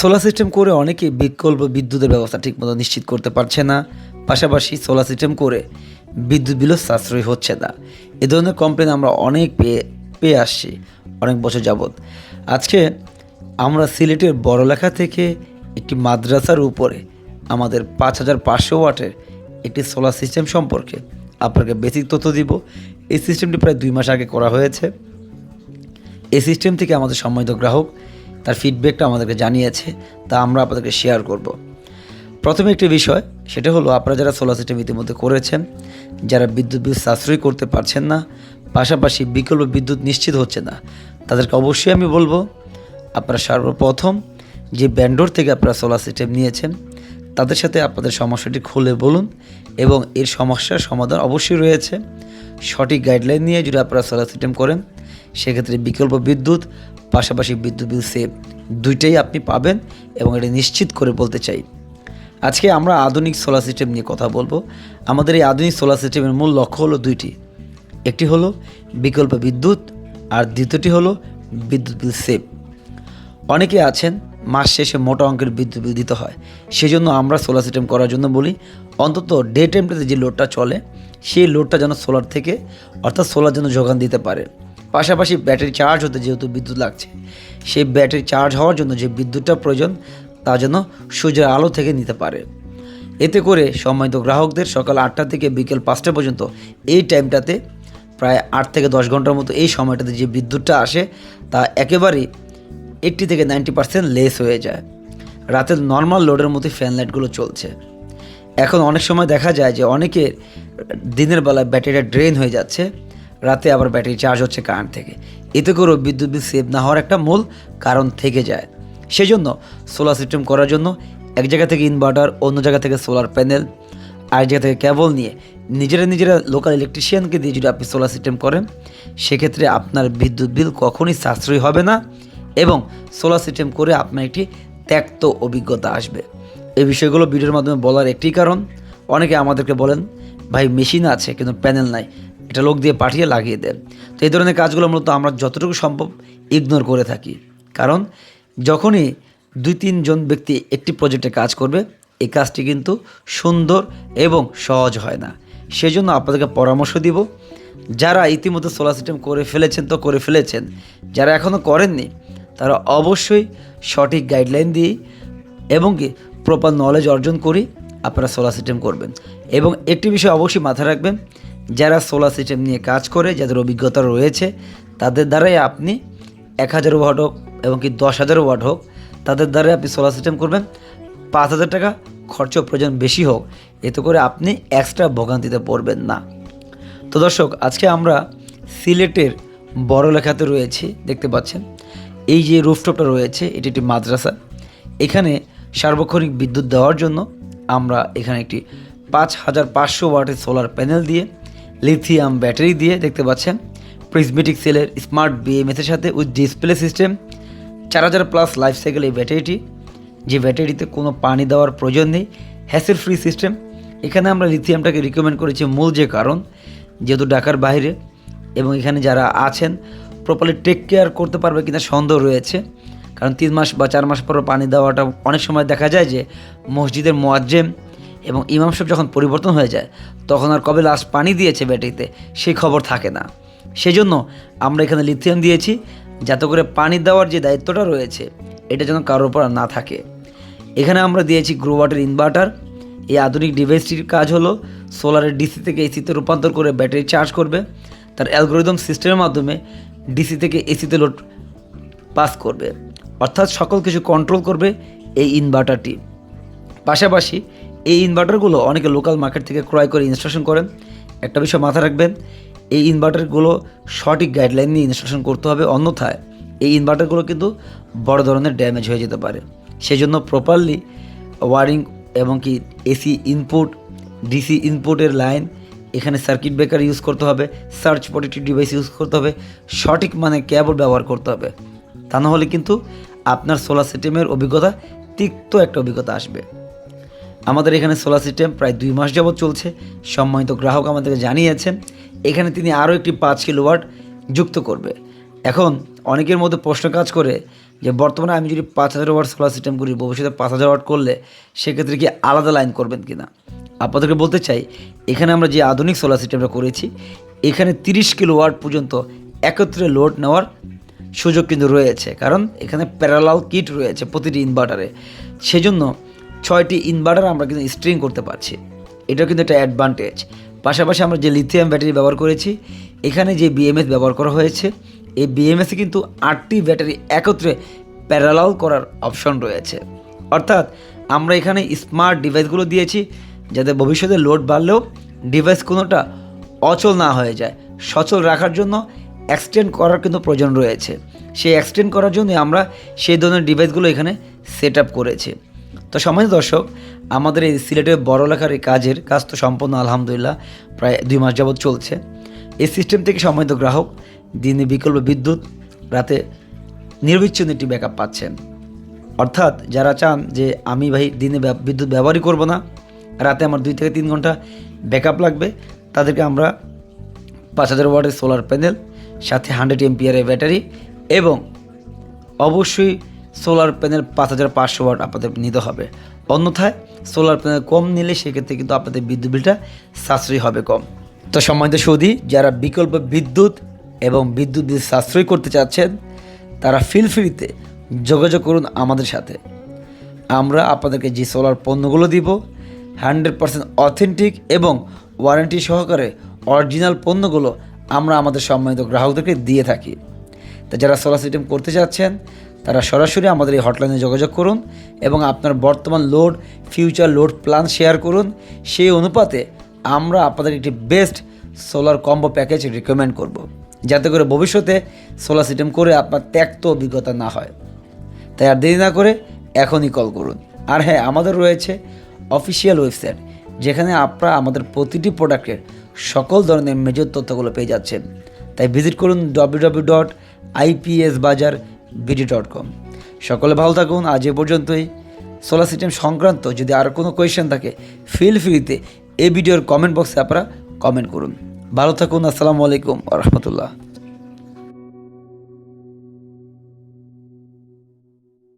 Solar system করে অনেকে বিকল্প বিদ্যুতের ব্যবস্থা ঠিকমতো নিশ্চিত করতে পারছে না। পাশাপাশি সোলার সিস্টেম করে বিদ্যুৎ বিলও সাশ্রয়ী হচ্ছে না। এ ধরনের কমপ্লেন আমরা অনেক পেয়ে পেয়ে আসছি, অনেক বছর যাবৎ। আজকে আমরা সিলেটের বড়লেখা থেকে একটি মাদ্রাসার উপরে আমাদের পাঁচ হাজার পাঁচশো ওয়াটের একটি সোলার সিস্টেম সম্পর্কে আপনাকে বেসিক তথ্য দিব। এই সিস্টেমটি প্রায় দুই মাস আগে করা হয়েছে। এই সিস্টেম থেকে আমাদের সম্মানিত গ্রাহক তার ফিডব্যাকটা আমাদেরকে জানিয়েছে, তা আমরা আপনাদেরকে শেয়ার করব। প্রথমে একটি বিষয়, সেটা হলো আপনারা যারা সোলার সিস্টেম ইতিমধ্যে করেছেন, যারা বিদ্যুৎ বিল সাশ্রয় করতে পারছেন না, পাশাপাশি বিকল্প বিদ্যুৎ নিশ্চিত হচ্ছে না, তাদেরকে অবশ্যই আমি বলব, আপনারা সর্বপ্রথম যে ব্যান্ডোর থেকে আপনারা সোলার সিস্টেম নিয়েছেন, তাদের সাথে আপনাদের সমস্যাটি খুলে বলুন এবং এর সমস্যার সমাধান অবশ্যই রয়েছে। সঠিক গাইডলাইন নিয়ে যদি আপনারা সোলার সিস্টেম করেন, সেক্ষেত্রে বিকল্প বিদ্যুৎ পাশাপাশি বিদ্যুৎ বিল সেভ দুইটাই আপনি পাবেন এবং এটা নিশ্চিত করে বলতে চাই। আজকে আমরা আধুনিক সোলার সিস্টেম নিয়ে কথা বলব। আমাদের এই আধুনিক সোলার সিস্টেমের মূল লক্ষ্য হলো দুইটি। একটি হলো বিকল্প বিদ্যুৎ আর দ্বিতীয়টি হলো বিদ্যুৎ বিল সেভ। অনেকে আছেন, মাস শেষে মোটা অঙ্কের বিদ্যুৎ বিল দিতে হয়। সেজন্য আমরা সোলার সিস্টেম করার জন্য বলি, অন্তত ডে টাইমটাতে যে লোডটা চলে, সেই লোডটা যেন সোলার থেকে অর্থাৎ সোলার যেন যোগান দিতে পারে। পাশাপাশি ব্যাটারি চার্জ হতে যেহেতু বিদ্যুৎ লাগছে, সেই ব্যাটারি চার্জ হওয়ার জন্য যে বিদ্যুৎটা প্রয়োজন তা যেন সূর্যের আলো থেকে নিতে পারে। এতে করে সম্মানিত গ্রাহকদের সকাল আটটা থেকে বিকেল পাঁচটা পর্যন্ত এই টাইমটাতে প্রায় আট থেকে দশ ঘণ্টার মতো এই সময়টাতে যে বিদ্যুৎটা আসে তা একেবারেই এইট্টি থেকে নাইনটি পার্সেন্ট লেস হয়ে যায়। রাতের নর্মাল লোডের মতো ফ্যান লাইটগুলো চলছে। এখন অনেক সময় দেখা যায় যে অনেকের দিনের বেলায় ব্যাটারিটা ড্রেন হয়ে যাচ্ছে। রাতে আবার ব্যাটারি চার্জ হচ্ছে কারেন্ট থেকে। এতে করেও বিদ্যুৎ বিল সেভ না হওয়ার একটা মূল কারণ থেকে যায়। সেজন্য সোলার সিস্টেম করার জন্য এক জায়গা থেকে ইনভার্টার অন্য জায়গা থেকে সোলার প্যানেল আর জায়গা থেকে কেবল নিয়ে নিজেরা নিজেরা লোকাল ইলেকট্রিশিয়ানকে দিয়ে যদি আপনি সোলার সিস্টেম করেন, সেক্ষেত্রে আপনার বিদ্যুৎ বিল কখনই সাশ্রয়ী হবে না এবং সোলার সিস্টেম করে আপনার একটি ত্যক্ত অভিজ্ঞতা আসবে। এই বিষয়গুলো ভিডিওর মাধ্যমে বলার একটি কারণ, অনেকে আমাদেরকে বলেন, ভাই মেশিন আছে, কিন্তু প্যানেল নাই। এটা লোক দিয়ে পাঠিয়ে লাগিয়ে দেন। তো এই ধরনের কাজগুলো মূলত আমরা যতটুকু সম্ভব ইগনোর করে থাকি। কারণ যখনই দুই, তিনজন ব্যক্তি একটি প্রজেক্টে কাজ করবে, এই কাজটি কিন্তু সুন্দর এবং সহজ হয় না। সেই জন্য আপনাদেরকে পরামর্শ দিব, যারা ইতিমধ্যে সোলার সিস্টেম করে ফেলেছেন তো করে ফেলেছেন, যারা এখনও করেননি, তারা অবশ্যই সঠিক গাইডলাইন দিয়ে এবং কি প্রপার নলেজ অর্জন করি আপনারা সোলার সিস্টেম করবেন। এবং একটি বিষয় অবশ্যই মাথায় রাখবেন যারা সোলার সিস্টেম নিয়ে কাজ করে, যাদের অভিজ্ঞতা রয়েছে, তাদের দ্বারাই আপনি এক হাজার ওয়াট হোক এবং কি দশ হাজার ওয়াট হোক, তাদের দ্বারাই আপনি সোলার সিস্টেম করবেন। পাঁচ হাজার টাকা খরচ প্রয়োজন বেশি হোক, এতে করে আপনি এক্সট্রা ভোগান্তিতে পড়বেন না। তো দর্শক, আজকে আমরা সিলেটের বড় লেখাতে রয়েছি, দেখতে পাচ্ছেন। এই যে রুফটপটা রয়েছে, এটি একটি মাদ্রাসা। এখানে সার্বক্ষণিক বিদ্যুৎ দেওয়ার জন্য আমরা এখানে একটি পাঁচ হাজার পাঁচশো ওয়াটের সোলার প্যানেল দিয়ে লিথিয়াম ব্যাটারি দিয়ে দেখতে পাচ্ছেন প্রিজমেটিক সেলের স্মার্ট বিএমএসের সাথে উইথ ডিসপ্লে সিস্টেম চার হাজার প্লাস লাইফ সাইকেল এই ব্যাটারিটি যে ব্যাটারিতে কোনো পানি দেওয়ার প্রয়োজন নেই হ্যাসেল ফ্রি সিস্টেম এখানে আমরা লিথিয়ামটাকে রিকমেন্ড করেছি মূল যে কারণ, যেহেতু ঢাকার বাইরে এবং এখানে যারা আছেন প্রপারলি টেক কেয়ার করতে পারবে কিনা সন্দেহ রয়েছে। কারণ তিন মাস বা চার মাস পর পানি দেওয়াটা অনেক সময় দেখা যায় যে মসজিদের মোয়াজ্জেম এবং ইমাম সাহেব যখন পরিবর্তন হয়ে যায়, তখন আর কবে লাস্ট পানি দিয়েছে ব্যাটারিতে সেই খবর থাকে না। সেজন্য আমরা এখানে লিথিয়াম দিয়েছি, যাতে করে পানি দেওয়ার যে দায়িত্বটা রয়েছে, এটা যেন কারোর উপর না থাকে। এখানে আমরা দিয়েছি গ্রোওয়াটের ইনভার্টার। এই আধুনিক ডিভাইসটির কাজ হলো, সোলারের ডিসি থেকে এসিতে রূপান্তর করে ব্যাটারি চার্জ করবে। তার অ্যালগোরিদম সিস্টেমের মাধ্যমে ডিসি থেকে এসিতে লোড পাস করবে। অর্থাৎ সকল কিছু কন্ট্রোল করবে এই ইনভার্টারটি। পাশাপাশি এই ইনভার্টারগুলো অনেকে লোকাল মার্কেট থেকে ক্রয় করে ইনস্টলেশন করেন। একটা বিষয় মাথায় রাখবেন, এই ইনভার্টারগুলো সঠিক গাইডলাইন নিয়ে ইনস্টলেশন করতে হবে, অন্যথায় এই ইনভার্টারগুলো কিন্তু বড় ধরনের ড্যামেজ হয়ে যেতে পারে। সেই জন্য প্রপারলি ওয়ারিং এবং কি এসি ইনপুট ডিসি ইনপুটের লাইন এখানে সার্কিট ব্রেকার ইউজ করতে হবে সার্চ প্রোটেক্টিভ ডিভাইস ইউজ করতে হবে, সঠিক মানে কেবল ব্যবহার করতে হবে। তা না হলে কিন্তু আপনার সোলার সিস্টেমের অভিজ্ঞতা তিক্ত একটা অভিজ্ঞতা আসবে। আমাদের এখানে সোলার সিস্টেম প্রায় দুই মাস যাবৎ চলছে। সম্মানিত গ্রাহক আমাদেরকে জানিয়েছেন, এখানে তিনি আরও একটি পাঁচ কিলোওয়াট যুক্ত করবে। এখন অনেকের মধ্যে প্রশ্ন কাজ করে যে, বর্তমানে আমি যদি পাঁচ হাজার ওয়াট সোলার সিস্টেম করি, ভবিষ্যতে পাঁচ হাজার ওয়াট করলে সেক্ষেত্রে কি আলাদা লাইন করবেন কি না আপনাদেরকে বলতে চাই, এখানে আমরা যে আধুনিক সোলার সিস্টেমটা করেছি, এখানে তিরিশ কিলো ওয়াট পর্যন্ত একত্রে লোড নেওয়ার সুযোগ কিন্তু রয়েছে। কারণ এখানে প্যারালাল কিট রয়েছে প্রতিটি ইনভার্টারে সেজন্য ছয়টি ইনভার্টার আমরা কিন্তু স্ট্রিং করতে পারছি। এটাও কিন্তু একটা অ্যাডভান্টেজ পাশাপাশি আমরা যে লিথিয়াম ব্যাটারি ব্যবহার করেছি, এখানে যে বিএমএস ব্যবহার করা হয়েছে, এই বিএমএসে কিন্তু আটটি ব্যাটারি একত্রে প্যারালাল করার অপশন রয়েছে। অর্থাৎ আমরা এখানে স্মার্ট ডিভাইসগুলো দিয়েছি, যাতে ভবিষ্যতে লোড বাড়লেও ডিভাইস কোনোটা অচল না হয়ে যায়। সচল রাখার জন্য এক্সটেন্ড করার কিন্তু প্রয়োজন রয়েছে। সেই এক্সটেন্ড করার জন্য আমরা সেই ধরনের ডিভাইসগুলো এখানে সেট আপ করেছি। তো সম্মানিত দর্শক, আমাদের এই সিলেটের বড় লেখার এই কাজের কাজ তো সম্পূর্ণ, আলহামদুলিল্লাহ, প্রায় দুই মাস যাবৎ চলছে। এই সিস্টেম থেকে সম্মানিত গ্রাহক, দিনে বিকল্প বিদ্যুৎ, রাতে নির্বিচ্ছিন্ন একটি ব্যাকআপ পাচ্ছেন। অর্থাৎ যারা চান যে আমি ভাই দিনে বিদ্যুৎ ব্যবহারই করব না, রাতে আমার দুই থেকে তিন ঘণ্টা ব্যাকআপ লাগবে, তাদেরকে আমরা পাঁচ হাজার ওয়াটের সোলার প্যানেল সাথে হান্ড্রেড এমপিআরের ব্যাটারি এবং অবশ্যই সোলার প্যানেল পাঁচ হাজার পাঁচশো ওয়াট আপনাদের নিতে হবে। অন্যথায় সোলার প্যানেল কম নিলে সেক্ষেত্রে কিন্তু আপনাদের বিদ্যুৎ বিলটা সাশ্রয়ী হবে কম। তো সম্মানিত সৌদি, যারা বিকল্প বিদ্যুৎ এবং বিদ্যুৎ বিল সাশ্রয় করতে চাচ্ছেন, তারা ফিল ফ্রিতে যোগাযোগ করুন আমাদের সাথে। আমরা আপনাদেরকে যে সোলার পণ্যগুলো দিব হান্ড্রেড পার্সেন্ট অথেন্টিক এবং ওয়ারেন্টি সহকারে অরিজিনাল পণ্যগুলো আমরা আমাদের সম্মানিত গ্রাহকদেরকে দিয়ে থাকি। তা যারা সোলার সিস্টেম করতে চাচ্ছেন তারা সরাসরি আমাদের এই হটলাইনে যোগাযোগ করুন এবং আপনার বর্তমান load future load plan share করুন। সেই অনুপাতে আমরা আপনাদের একটি best solar combo package recommend করব, যাতে করে ভবিষ্যতে সোলার সিস্টেম করে আপনার ত্যাক্ত অভিজ্ঞতা না হয়। তাই আর দেরি না করে এখনই কল করুন। আর হ্যাঁ আমাদের রয়েছে অফিসিয়াল ওয়েবসাইট যেখানে আপনারা আমাদের প্রতিটি প্রোডাক্টের সকল ধরনের মেজর তথ্যগুলো পেয়ে যাচ্ছেন। তাই ভিজিট করুন W W dot IPS bazar BD dot com সকলে ভালো থাকুন। আজ এ পর্যন্তই। সোলার সিস্টেম সংক্রান্ত যদি আর কোনো কোয়েশ্চেন থাকে ফিল ফ্রিতে এই ভিডিওর কমেন্ট বক্সে আপনারা কমেন্ট করুন। ভালো থাকুন। আসসালামু আলাইকুম। রহমতুল্লাহ।